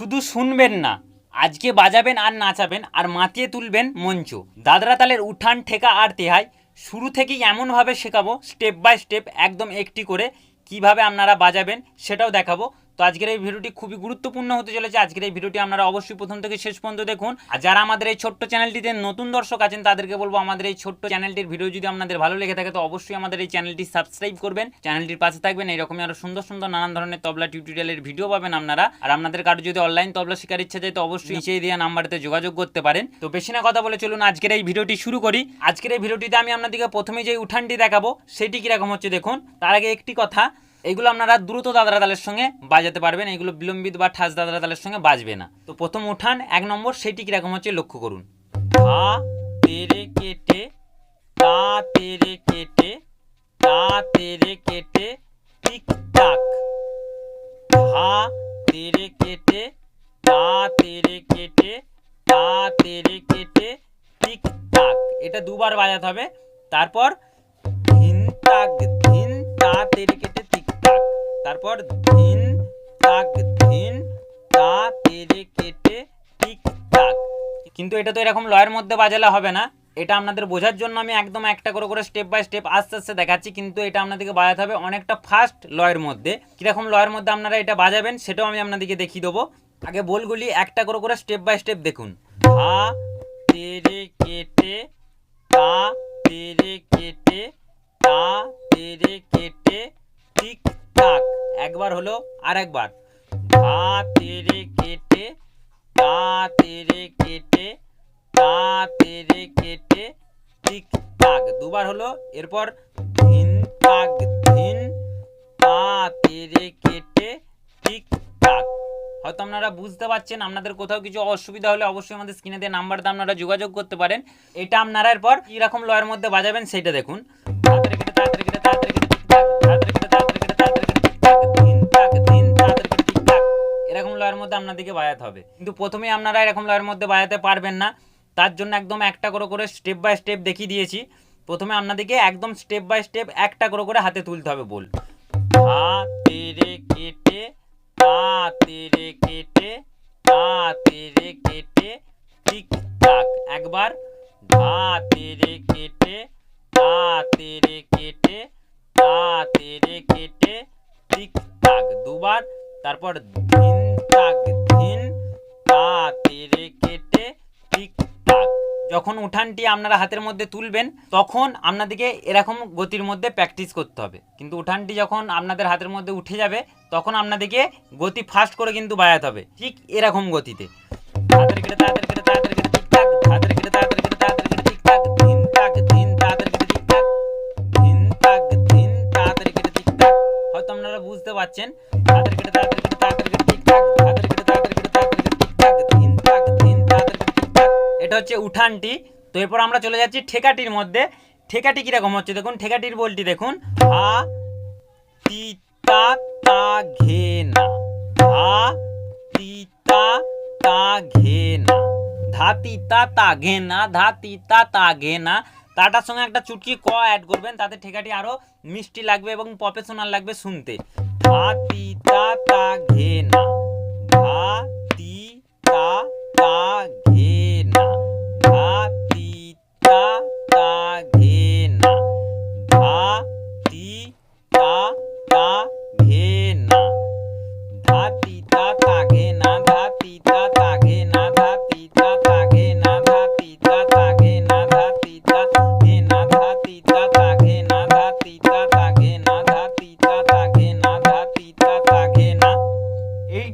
শুধু শুনবেন না, আজকে বাজাবেন আর নাচাবেন আর মাতিয়ে তুলবেন মঞ্চ। দাদরা তালের উঠান, ঠেকা আর তেহাই, শুরু থেকেই এমনভাবে শেখাবো, স্টেপ বাই স্টেপ, একদম একটি করে কীভাবে আপনারা বাজাবেন সেটাও দেখাবো। তো আজকের এই ভিডিওটি খুবই গুরুত্বপূর্ণ হতে চলেছে। আজকের এই ভিডিওটি আপনারা অবশ্যই প্রথম থেকে শেষ পর্যন্ত দেখুন। আর যারা আমাদের এই ছোট্ট চ্যানেলটিতে নতুন দর্শক আছেন, তাদেরকে বলব আমাদের এই ছোট্ট চ্যানেলটির ভিডিও যদি আপনাদের ভালো লেগে থাকে, তো অবশ্যই আমাদের এই চ্যানেলটি সাবস্ক্রাইব করবেন। চ্যানেলটির পাশে থাকবেন এইরকমই আরও সুন্দর সুন্দর নানান ধরনের তবলা টিউটোরিয়ালের ভিডিও পাবেন আপনারা। আর আপনাদের কারও যদি অনলাইন তবলা শেখার ইচ্ছা যায়, তো অবশ্যই নিচে দেওয়া নাম্বারতে যোগাযোগ করতে পারেন। তো বেশি না কথা বলে চলুন আজকের এই ভিডিওটি শুরু করি। আজকের এই ভিডিওটিতে আমি আপনাদেরকে প্রথমে যে উঠানটি দেখাবো, সেটি কীরকম হচ্ছে দেখুন। তার আগে একটি কথা এগুলো আপনারা দ্রুত দাদরা তালের সঙ্গে বাজাতে পারবেন, এগুলো বিলম্বিত বা ঠাস দাদরা তালের সঙ্গে বাজবে না। তো প্রথম উঠান, এক নম্বর, সেটি কীরকম হচ্ছে লক্ষ্য করুন। ধা তেরে কেটে কেটে কেটে তেরে কেটে কেটে কেটে এটা দুবার বাজাতে হবে। তারপর ধিন তাক ধিন, তা তেরে কেটে তারপর ধিন তাক ধিন তা তেরে কেটে, টিক, টাক। কিন্তু এটা তো এরকম লয়ের মধ্যে বাজালে হবে না। এটা আপনাদের বোঝার জন্য আমি একদম একটা করে করে স্টেপ বাই স্টেপ আস্তে আস্তে দেখাচ্ছি, কিন্তু এটা আপনাদেরকে বাজাতে হবে অনেকটা ফাস্ট লয়ের মধ্যে। কীরকম লয়ের মধ্যে আপনারা এটা বাজাবেন সেটাও আমি আপনাদেরকে দেখিয়ে দেবো। আগে বলগুলি একটা করে করে স্টেপ বাই স্টেপ দেখুন। ধা তেরে কেটে, তা তেরে কেটে, তা তেরে কেটে, টিক টাক একবার হলো আর একবার। ধা তেরে কেটে তা তেরে কেটে তা তেরে কেটে টিক টাক দুবার হলো, এরপর ধিন টাক ধিন তা তেরে কেটে টিক টাক হয়তো আপনারা বুঝতে পারছেন, আপনাদের কোথাও কিছু অসুবিধা হলে অবশ্যই আমাদের স্ক্রিনে দিয়ে নাম্বার দিয়ে আপনারা যোগাযোগ করতে পারেন। এটা আপনারা এরপর কীরকম লয়ের মধ্যে বাজাবেন, সেটা দেখুন। মধ্যে আপনাদেরকে বাজাতে হবে। কিন্তু প্রথমে আপনারা এরকম লয়ের মধ্যে বাজাতে পারবেন না। তার জন্য একদম একটা করে করে স্টেপ বাই স্টেপ দেখিয়ে দিয়েছি। প্রথমে আপনাদেরকে একদম স্টেপ বাই স্টেপ একটা করে করে হাতে তুলতে হবে বল কেটে কেটে কেটে একবার কেটে কেটে কেটে দুবার, তারপর ধিন তেরে কেটে টিক যখন উঠানটি আপনারা হাতের মধ্যে তুলবেন, তখন আপনাদেরকে এরকম গতির মধ্যে প্র্যাকটিস করতে হবে। কিন্তু উঠানটি যখন আপনাদের হাতের মধ্যে উঠে যাবে, তখন আপনাদেরকে গতি ফাস্ট করে কিন্তু বাজাতে হবে। ঠিক এরকম গতিতে। কেটে তাড়াতাড়ি কেটে টিকটাক তাড়াতাড়ি কেটে হয়তো আপনারা বুঝতে পারছেন। হচ্ছে উঠানটি। তো এরপর আমরা চলে যাচ্ছি ঠেকাটির মধ্যে। ঠেকাটি কীরকম হচ্ছে দেখুন? ঠেকাটির বলটি দেখুন। ধা তিতা তা ঘে, না। তিতা তা ঘে, না। ধা, তা ঘে, না। ধা, তা ঘে, না। তাটার সঙ্গে একটা চুটকি ক অ্যাড করবেন, তাতে ঠেকাটি আরও মিষ্টি লাগবে এবং প্রফেশনাল লাগবে শুনতে। ধা তিতা তা, ঘে, না।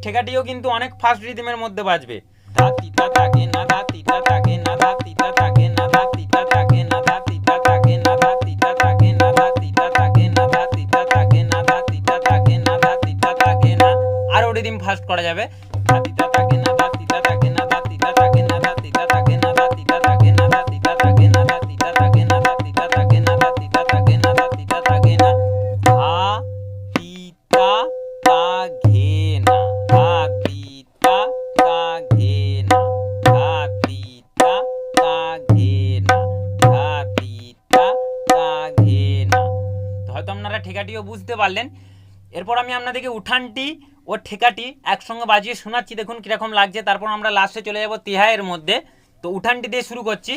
ঠেকাটিও কিন্তু অনেক ফাস্ট রিদমের মধ্যে বাজবে ফাস্ট করা যাবে ঠেকাটিও বুঝতে পারলেন। এরপর আমি আপনাদেরকে উঠানটি ও ঠেকাটি একসঙ্গে বাজিয়ে শোনাচ্ছি। দেখুন কীরকম লাগছে। তারপর আমরা লাস্টে চলে যাব তিহাইয়ের মধ্যে। তো উঠানটি দিয়ে শুরু করছি।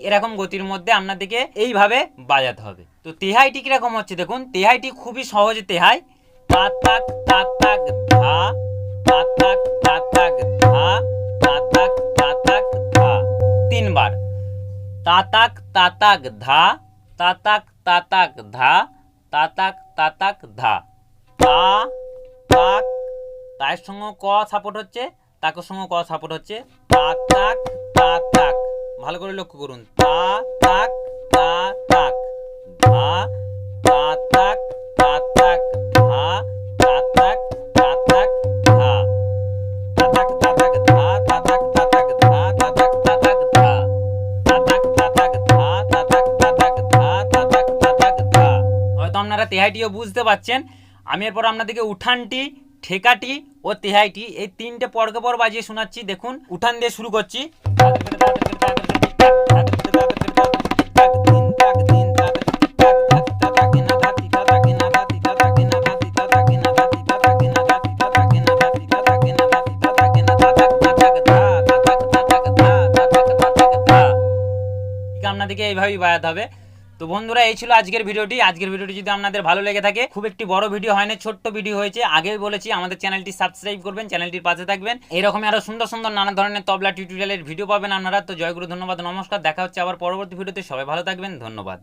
এরকম গতির মধ্যে আপনাদেরকে এইভাবে বাজাতে হবে। তো তেহাইটি কীরকম হচ্ছে দেখুন তেহাইটি খুবই সহজে তেহাই। তাতাক তাতাক ধা। তাতাক তাতাক ধা। তাতাক তাতাক ধা। তিনবার। তাতাক তাতাক ধা। তাতাক তাতাক ধা। তাতাক তাতাক ধা। তা, তাক, তার সঙ্গে ক সাপোর্ট হচ্ছে? তাকের সঙ্গে ক সাপোর্ট হচ্ছে? তা, তাক তা, তাক। ভালো করে লক্ষ্য করুন তা তাক তা তাক ধা তা তাক তা তাক ধা তা তাক তা তাক ধা তা তাক তা তাক ধা তা তাক তা তাক ধা তা তাক তা তাক ধা তা তাক তা তাক ধা তা তাক তা তাক ধা তা তাক তা তাক ধা হয়তো আপনারা তেহাইটিও বুঝতে পাচ্ছেন আমি এরপর আপনাদেরকে উঠানটি ঠেকাটি ও তেহাইটি এই তিনটে পরকে পর বাজিয়ে শোনাচ্ছি দেখুন উঠান দিয়ে শুরু করছি আপনাদেরকে এইভাবেই বাজাতে হবে। তো বন্ধুরা, এই ছিল আজকের ভিডিওটি। আজকের ভিডিওটি যদি আপনাদের ভালো লেগে থাকে, খুব একটি বড় ভিডিও হয় না ছোট্ট ভিডিও হয়েছে। আগেই বলেছি, আমাদের চ্যানেলটি সাবস্ক্রাইব করবেন, চ্যানেলটির পাশে থাকবেন। এরকমই আরও সুন্দর সুন্দর নানা ধরনের তবলা টিউটোরিয়ালের ভিডিও পাবেন আপনারা। তো জয়গুরু ধন্যবাদ, নমস্কার। দেখা হচ্ছে আবার পরবর্তী ভিডিওতে। সবাই ভালো থাকবেন, ধন্যবাদ।